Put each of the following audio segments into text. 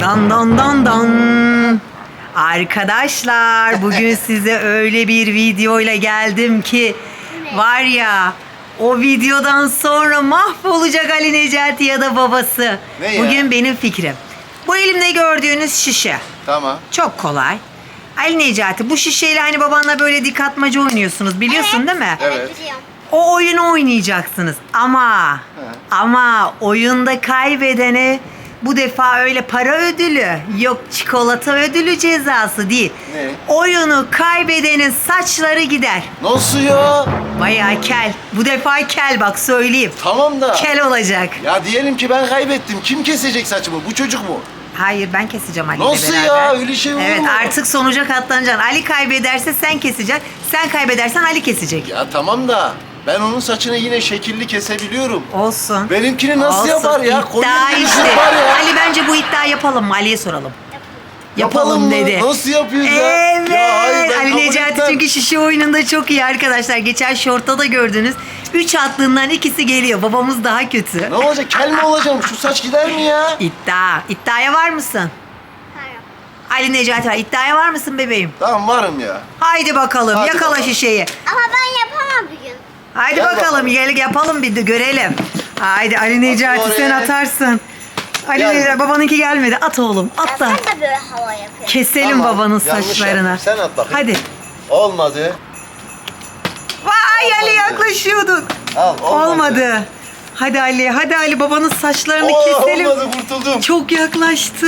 Dan dan dan dan. Arkadaşlar bugün size öyle bir videoyla geldim ki var ya o videodan sonra mahvolacak Ali Necati ya da babası. Ne ya? Bugün benim fikrim. Bu elimde gördüğünüz şişe. Tamam. Çok kolay. Ali Necati bu şişeyle hani babanla böyle dik atmaca oynuyorsunuz biliyorsun değil mi? Evet. biliyorum. O oyunu oynayacaksınız ama ama oyunda kaybedene bu defa öyle para ödülü yok çikolata ödülü cezası değil. Ne? Oyunu kaybedenin saçları gider. Nasıl ya? Bayağı kel. Bu defa kel bak söyleyeyim. Tamam da. Kel olacak. Ya diyelim ki ben kaybettim. Kim kesecek saçımı? Bu çocuk mu? Hayır ben keseceğim Ali Nasıl beraber. ya? Öyle şey olur Evet mu? artık sonuca katlanacaksın. Ali kaybederse sen keseceksin. Sen kaybedersen Ali kesecek. Ya tamam da ben onun saçını yine şekilli kesebiliyorum. Olsun. Benimkini nasıl Olsun. yapar ya? İddia Koyun gibi işte. yapar ya. Ali bence bu iddia yapalım mı? Ali'ye soralım. Yapalım, mı? dedi. Nasıl yapıyoruz ya? Evet. Ya hayır, ben Ali kabul Necati etmem. çünkü şişe oyununda çok iyi arkadaşlar. Geçen şortta da gördünüz. Üç attığından ikisi geliyor. Babamız daha kötü. Ne olacak? Kel mi olacağım? Şu saç gider mi ya? İddia. İddiaya var mısın? Hayır. Ali Necati var. İddiaya var mısın bebeğim? Tamam varım ya. Haydi bakalım. Hadi Yakala bakalım. şişeyi. Ama. Haydi Gel bakalım. bakalım. Gel yapalım bir de görelim. Haydi Ali Necati oraya. sen atarsın. Ali Gel. Necati babanınki gelmedi. At oğlum. At da. sen de böyle hava yapıyorsun. Keselim Tamam, babanın yanlış saçlarını. yaptım. Sen at bakayım. Hadi. Olmadı. Vay Ali Olmadı. yaklaşıyordun. Al olmadı. Olmadı. Hadi Ali, hadi Ali babanın saçlarını Oo, keselim. Olmadı kurtuldum. Çok yaklaştı.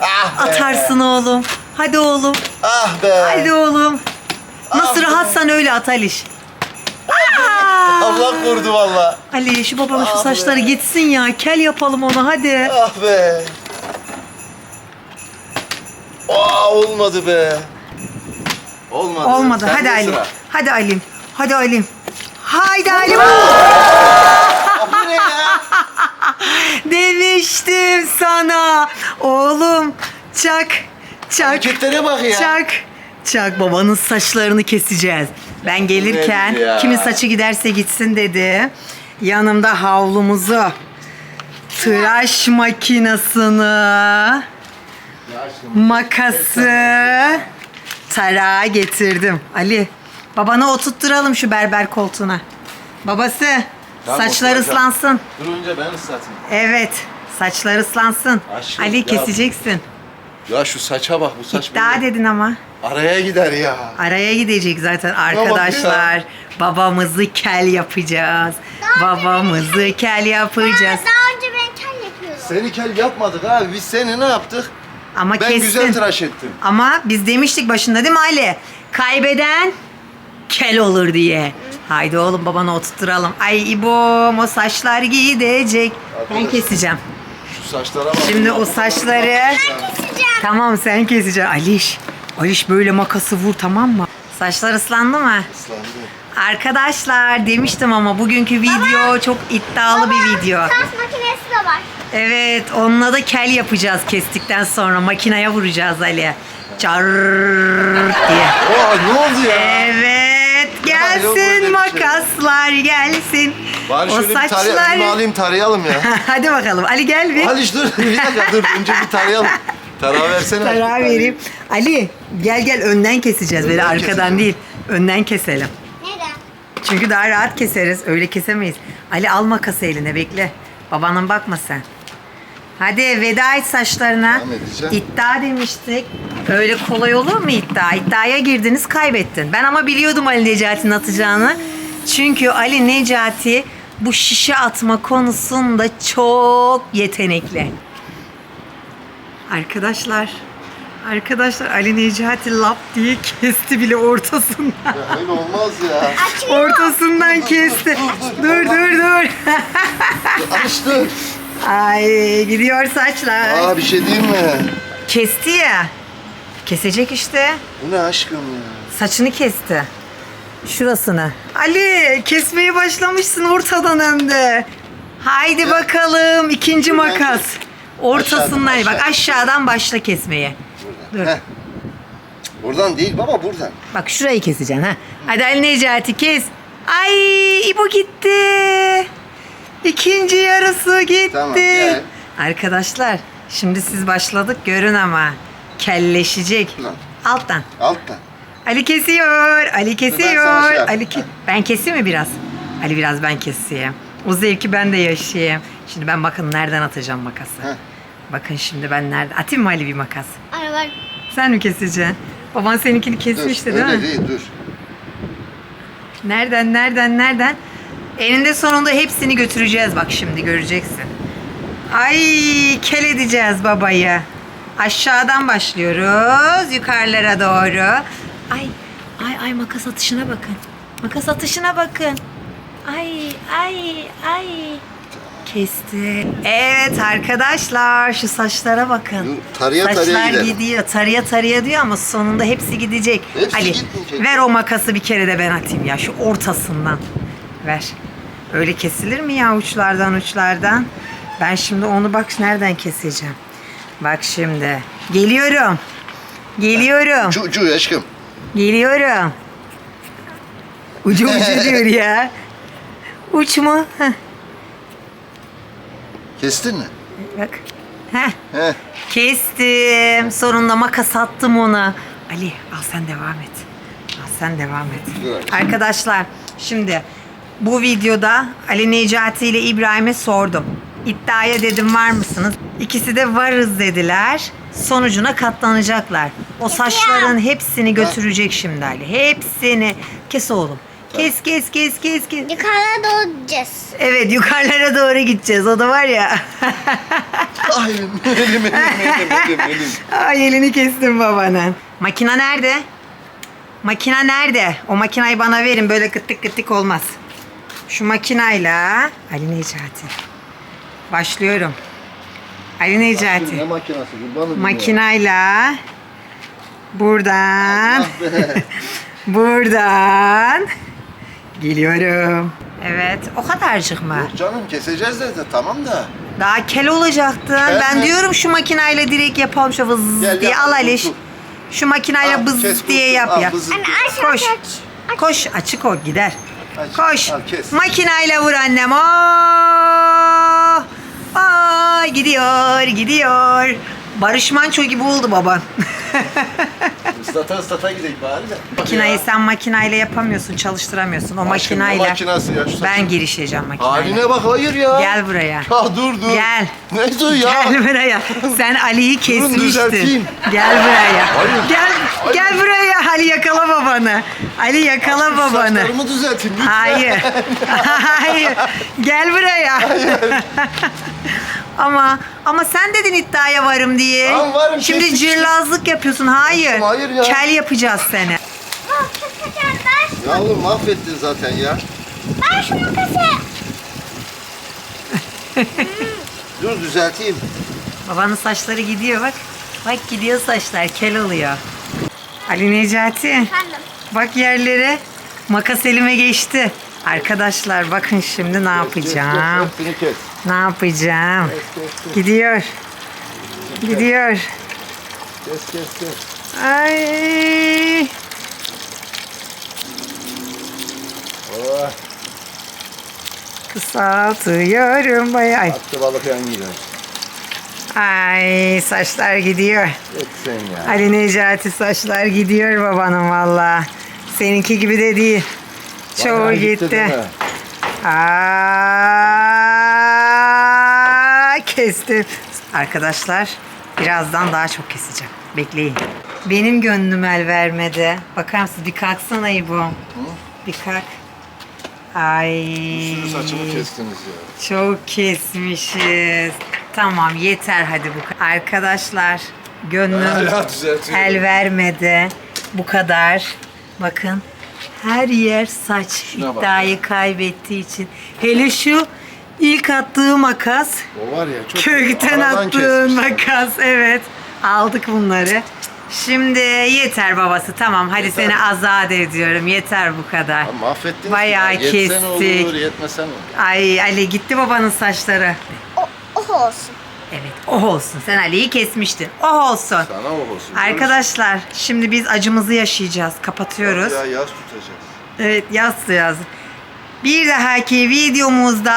Ah be. Atarsın oğlum. Hadi oğlum. Ah be. Hadi oğlum. Nasıl Ah be. rahatsan öyle at Aliş. Aa! Allah korudu valla. Ali şu babanın şu Ah saçları gitsin ya. Kel yapalım onu hadi. Ah be. Aa olmadı be. Olmadı. Olmadı. Sende Hadi Ali. sıra. Hadi Ali'm. Hadi Ali'm. Haydi Ali. Ah, bu ne ya? Demiştim sana. Oğlum çak. Çak. Hareketlere bak ya. Çak. Çak babanın saçlarını keseceğiz. Ben gelirken ya? kimin saçı giderse gitsin dedi. Yanımda havlumuzu, tıraş makinesini, makası, tarağı getirdim. Ali, babana oturtturalım şu berber koltuğuna. Babası, Tamam, saçlar oturacağım. ıslansın. Dur önce ben ıslatayım. Evet, saçlar ıslansın. Aşkım, Ali ya. keseceksin. Ya şu saça bak bu saç İddia böyle dedin ama. Araya gider ya. Araya gidecek zaten arkadaşlar. Babamızı kel yapacağız. Babamızı kel yapacağız. Daha önce ben kel yapıyordum. Seni kel yapmadık abi. Biz seni ne yaptık? Ama Ben kestin. güzel tıraş ettim. Ama biz demiştik başında değil mi Ali? Kaybeden kel olur diye. Haydi oğlum babana oturtturalım. Ay İbom o saçlar gidecek. Ben Arkadaş. keseceğim. Şu saçlara bak. Şimdi o saçları... Keseceğim. Tamam sen keseceksin. Aliş. Aliş böyle makası vur tamam mı? Saçlar ıslandı mı? Islandı. Arkadaşlar demiştim ama bugünkü video çok iddialı bir video. Tıraş makinesi de var. Evet onunla da kel yapacağız kestikten sonra makineye vuracağız Ali. Çar diye. Ne oldu ya? Evet Ya gelsin şey. makaslar gelsin. Bari o şöyle bir tarayalım, alayım tarayalım ya. Hadi bakalım Ali gel bir. Haliç dur bir dakika dur önce bir tarayalım. Tarağı versene. Tarağı vereyim. Ali gel gel önden keseceğiz böyle Önden arkadan keseceğim. değil. Önden keselim. Neden? Çünkü daha rahat keseriz. Öyle kesemeyiz. Ali al makası eline bekle. Babanın bakma sen. Hadi veda et saçlarına. Devam edeceğim. İddia demiştik. Öyle kolay olur mu iddia? İddiaya girdiniz kaybettin. Ben ama biliyordum Ali Necati'nin atacağını. Çünkü Ali Necati bu şişe atma konusunda çok yetenekli. Arkadaşlar, arkadaşlar Ali Necati lap diye kesti bile ortasından. Ya öyle olmaz ya. Ortasından kesti. dur, Dur dur dur. Ay gidiyor saçlar. Aa bir şey diyeyim mi? Kesti ya. Kesecek işte. Bu ne aşkım ya? Saçını kesti. Şurasını. Ali kesmeye başlamışsın ortadan hem de. Haydi bakalım ikinci makas. Ortasından Aşağıdan, bak aşağı. aşağıdan başla kesmeye. Dur. Heh. Buradan değil baba buradan. Bak şurayı keseceksin ha. Hadi Ali Necati kes. Ay bu gitti. İkinci yarısı gitti. Tamam, gel. Arkadaşlar Şimdi siz başladık görün ama. Kelleşecek. Lan. Alttan. Alttan. Ali kesiyor. Ali Ben kesiyor. sana şey Ali ke- ben keseyim mi biraz? Ali biraz ben keseyim. O zevki ben de yaşayayım. Şimdi ben bakın nereden atacağım makası. Heh. Bakın şimdi ben nerede? Atayım mı Ali bir makas? Bak. Sen mi keseceksin? Baban seninkini Dur. kesmişti değil öyle mi? değil dur. Nereden nereden nereden? Eninde sonunda hepsini götüreceğiz bak şimdi göreceksin. Ay kel edeceğiz babayı. Aşağıdan başlıyoruz yukarılara doğru. Ay ay ay makas atışına bakın. Makas atışına bakın. Ay ay ay. Kesti. Evet arkadaşlar şu saçlara bakın. Tarıya tarıya Saçlar gidelim. gidiyor. Tarıya tarıya diyor ama sonunda hepsi gidecek. Hepsi Ali gitmeyecek. ver o makası bir kere de ben atayım ya şu ortasından. Ver. Öyle kesilir mi ya uçlardan uçlardan? Ben şimdi onu bak nereden keseceğim. Bak şimdi. Geliyorum. Geliyorum. Ucu ucu aşkım. Geliyorum. Ucu ucu diyor ya. Uç mu? Heh, Kestin mi? bak. Heh. He. Kestim. Sonunda makas attım ona. Ali al sen devam et. Al sen devam et. Dur. Arkadaşlar şimdi bu videoda Ali Necati ile İbrahim'e sordum. İddiaya dedim var mısınız? İkisi de varız dediler. Sonucuna katlanacaklar. O saçların hepsini götürecek şimdi Ali. Hepsini. Kes oğlum. Kes kes kes kes kes. Yukarıda doğru gideceğiz. Evet yukarılara doğru gideceğiz. O da var ya. Ay elim elim elim elim elim. Ay elini kestim babanın. Makina nerede? Makina nerede? O makinayı bana verin. Böyle gıttık gıttık olmaz. Şu makinayla Ali Necati. Başlıyorum. Ali Ne Necati. makinası kurbanım. Makinayla buradan Ah buradan geliyorum. Evet, o kadarcık mı? Yok canım keseceğiz de tamam da. Daha kel olacaktı. Kel ben mi? diyorum şu makinayla direkt yapalım şu vız Gel, diye yap, al dur, Ali. dur. Şu makinayla Al, bız kes, diye dur, yap al, ya. Koş. aç. Koş açık ol gider. Aç, Koş. al, kes. Makinayla vur annem. Oo! Ay gidiyor gidiyor. Barış Manço gibi oldu baban. Islata ıslata gidelim bari de. Makinayı sen makinayla yapamıyorsun, çalıştıramıyorsun. O Aşkım, ne makinayla makinası ya, şu ben girişeceğim makinayla. Haline bak hayır ya. Gel buraya. Ya dur dur. Gel. Ne dur ya? Gel buraya. Sen Ali'yi kesmiştin. düzelteyim. Gel buraya. Hayır. Gel gel buraya. Ali yakala babanı. Ali yakala babanı. Saçlarımı düzeltin lütfen. Hayır. Hayır. Gel buraya. ama ama sen dedin iddiaya varım diye. Tamam, varım, Şimdi kestik cırlazlık yapıyorsun. Hayır. Aşkım, hayır ya. Kel yapacağız seni. Bak keseceğiz. Ya oğlum mahvettin zaten ya. Ben şu makası. Dur düzelteyim. Babanın saçları gidiyor bak. Bak gidiyor saçlar. Kel oluyor. Ali Necati. Efendim. Bak yerlere makas elime geçti. Arkadaşlar bakın şimdi ne yapacağım. Kes, kes, hepsini kes. Ne yapacağım? Kes, kes, kes. Gidiyor. Gidiyor. Kes, kes, kes. Ay. Oh, Kısaltıyorum bayağı. Ay. attı balık yan gider. Ay saçlar gidiyor. Et sen ya. Ali Necati saçlar gidiyor babanın valla. Seninki gibi de değil. Çoğu Bayağı gitti. mi? Aa, kestim. Arkadaşlar birazdan daha çok keseceğim. Bekleyin. Benim gönlüm el vermedi. Bakar mısınız? Bir kalksana İbo. Bir kalk. Ay. Sürü saçımı kestiniz ya. Çok kesmişiz. Tamam yeter hadi bu. kadar. Arkadaşlar gönlüm Hala düzeltiyorum. el vermedi. Bu kadar. Bakın her yer saç Şuna bak iddiayı kaybettiği için. Hele şu ilk attığı makas O var ya çok kökten attığın makas evet. Aldık bunları. Şimdi yeter babası tamam hadi Yeter. seni azat ediyorum yeter bu kadar. Ya mahvettiniz Bayağı ya. Yetsen olur, kestik. yetmesen olur. Ay Ali gitti babanın saçları. O, o olsun. Evet oh olsun sen Ali'yi kesmiştin oh olsun. Sana o olsun. Arkadaşlar şimdi biz acımızı yaşayacağız kapatıyoruz. Ya yaz tutacağız. Evet yaz yaz. Bir dahaki videomuzda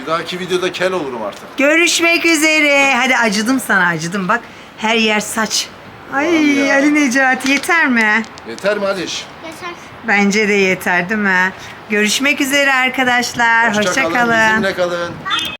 Bir dahaki videoda kel olurum artık. görüşmek üzere. Hadi acıdım sana acıdım bak. Her yer saç. Ay ya. Ali Necati yeter mi? Yeter mi Aliş? Yeter. Bence de yeter değil mi? Görüşmek üzere arkadaşlar. Hoşça Hoşça kalın, kalın. Bizimle kalın.